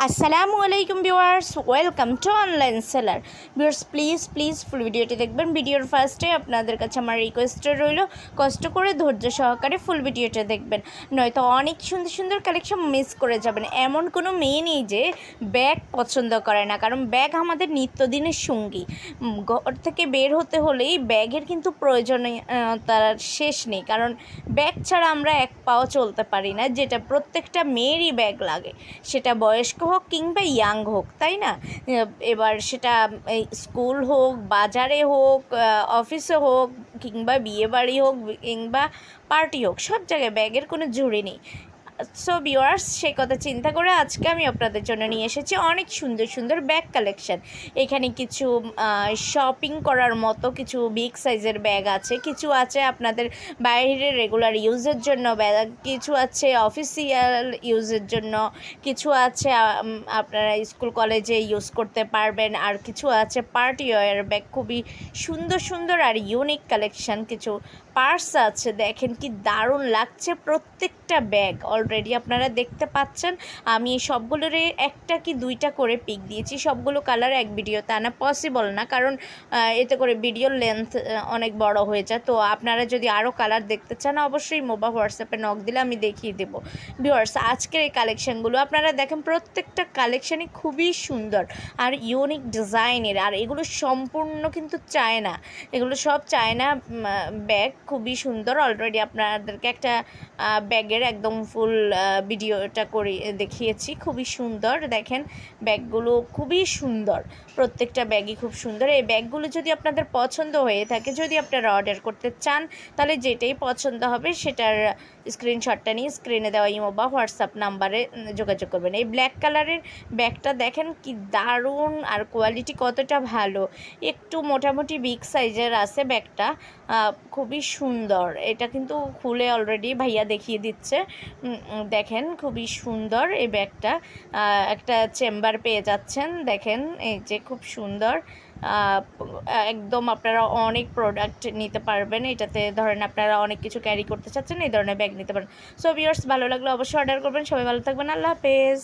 আসসালামু আলাইকুম viewers, welcome to online seller. Viewers, please please full ভিডিওটি দেখবেন। ভিডিওর ফার্স্টে আপনাদের কাছে আমার রিকোয়েস্ট রইল, কষ্ট করে ধৈর্য সহকারে ফুল ভিডিওটা দেখবেন। নয়তো অনেক সুন্দর সুন্দর কালেকশন মিস করে যাবেন। এমন কোনো মেয়ে নেই যে ব্যাগ পছন্দ করে না, কারণ ব্যাগ আমাদের নিত্যদিনের সঙ্গী। ঘর থেকে বের হতে হলেই ব্যাগের কিন্তু প্রয়োজনীয়তার শেষ নেই, কারণ ব্যাগ ছাড়া আমরা এক পাও চলতে পারি না। যেটা প্রত্যেকটা মেয়েরই ব্যাগ লাগে, সেটা বয়স্ক হোক কিংবা ইয়াং হোক, তাই না? এবার সেটা স্কুল হোক, বাজারে হোক অফিসে হোক, কিংবা বিয়ে বাড়ি হোক, কিংবা পার্টি হোক, সব জায়গায় ব্যাগের কোনো জুড়ি নেই। সো ভিউয়ার্স সেই কথা চিন্তা করে আজকে আমি আপনাদের জন্য নিয়ে এসেছি অনেক সুন্দর সুন্দর ব্যাগ কালেকশান এখানে কিছু শপিং করার মতো কিছু বিগ সাইজের ব্যাগ আছে, কিছু আছে আপনাদের বাইরে রেগুলার ইউজের জন্য ব্যাগ কিছু আছে অফিসিয়াল ইউজের জন্য, কিছু আছে আপনারা স্কুল কলেজে ইউজ করতে পারবেন, আর কিছু আছে পার্টি ওয়ার ব্যাগ খুবই সুন্দর সুন্দর আর ইউনিক কালেকশন কিছু পার্স আছে, দেখেন কি দারুণ লাগছে প্রত্যেকটা ব্যাগ অলরেডি আপনারা দেখতে পাচ্ছেন। আমি সবগুলোরে একটা কি দুইটা করে পিক দিয়েছি। সবগুলো কালার এক ভিডিওতে আনা পসিবল না। কারণ এতে করে ভিডিওর লেন্থ অনেক বড় হয়ে যায়। তো আপনারা যদি আরও কালার দেখতে চান, অবশ্যই মোবা হোয়াটসঅ্যাপে নক দিলে আমি দেখিয়ে দেবো। ভিউয়ার্স আজকের এই কালেকশানগুলো আপনারা দেখেন, প্রত্যেকটা কালেকশানই খুবই সুন্দর আর ইউনিক ডিজাইনের আর এগুলো সম্পূর্ণ কিন্তু চায়না। এগুলো সব চায়না ব্যাগ খুবই সুন্দর। অলরেডি আপনাদেরকে একটা ব্যাগের একদম ফুল ভিডিওটা করে দেখিয়েছি, খুবই সুন্দর। দেখেন, ব্যাগগুলো খুবই সুন্দর। প্রত্যেকটা ব্যাগই খুব সুন্দর। এই ব্যাগগুলো যদি আপনাদের পছন্দ হয়ে থাকে, যদি আপনারা অর্ডার করতে চান, তাহলে যেটাই পছন্দ হবে, সেটার স্ক্রিনশটটা নিয়ে স্ক্রিনে দেওয়া ইমো বা হোয়াটসঅ্যাপ নাম্বারে যোগাযোগ করবেন। এই ব্ল্যাক কালারের ব্যাগটা দেখেন কি দারুণ আর কোয়ালিটি কতটা ভালো। একটু মোটামুটি বিগ সাইজের আছে ব্যাগটা। খুবই সুন্দর। এটা কিন্তু খুলে অলরেডি ভাইয়া দেখিয়ে দিচ্ছে। দেখেন, খুবই সুন্দর এই ব্যাগটা। একটা চেম্বার পেয়ে যাচ্ছেন, দেখেন, এই যে খুব সুন্দর। একদম আপনারা অনেক প্রোডাক্ট নিতে পারবেন। এটাতে ধরেন আপনারা অনেক কিছু ক্যারি করতে চাচ্ছেন, এই ধরনের ব্যাগ নিতে পারেন। সো ভিউয়ার্স ভালো লাগলে অবশ্যই অর্ডার করবেন। সবাই ভালো থাকবেন। আল্লাহ হাফেজ।